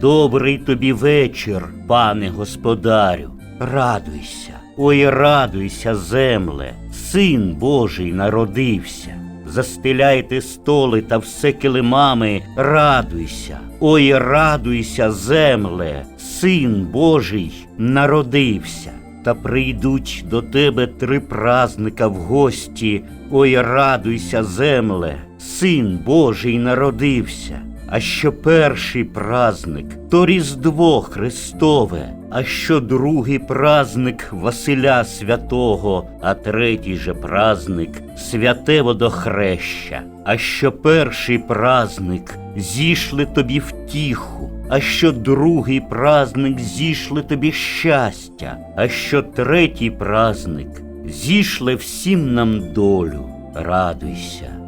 Добрий тобі вечір, пане господарю. Радуйся, ой, радуйся, земле, син Божий народився. Застеляйте столи та все килимами, радуйся, ой, радуйся, земле, син Божий народився. Та прийдуть до тебе три празника в гості, ой, радуйся, земле, син Божий народився. А що перший праздник, то Різдво Христове, а що другий праздник Василя Святого, а третій же праздник святе водохреща, а що перший праздник зійшли тобі втіху, а що другий праздник зійшли тобі щастя, а що третій праздник зійшли всім нам долю. Радуйся.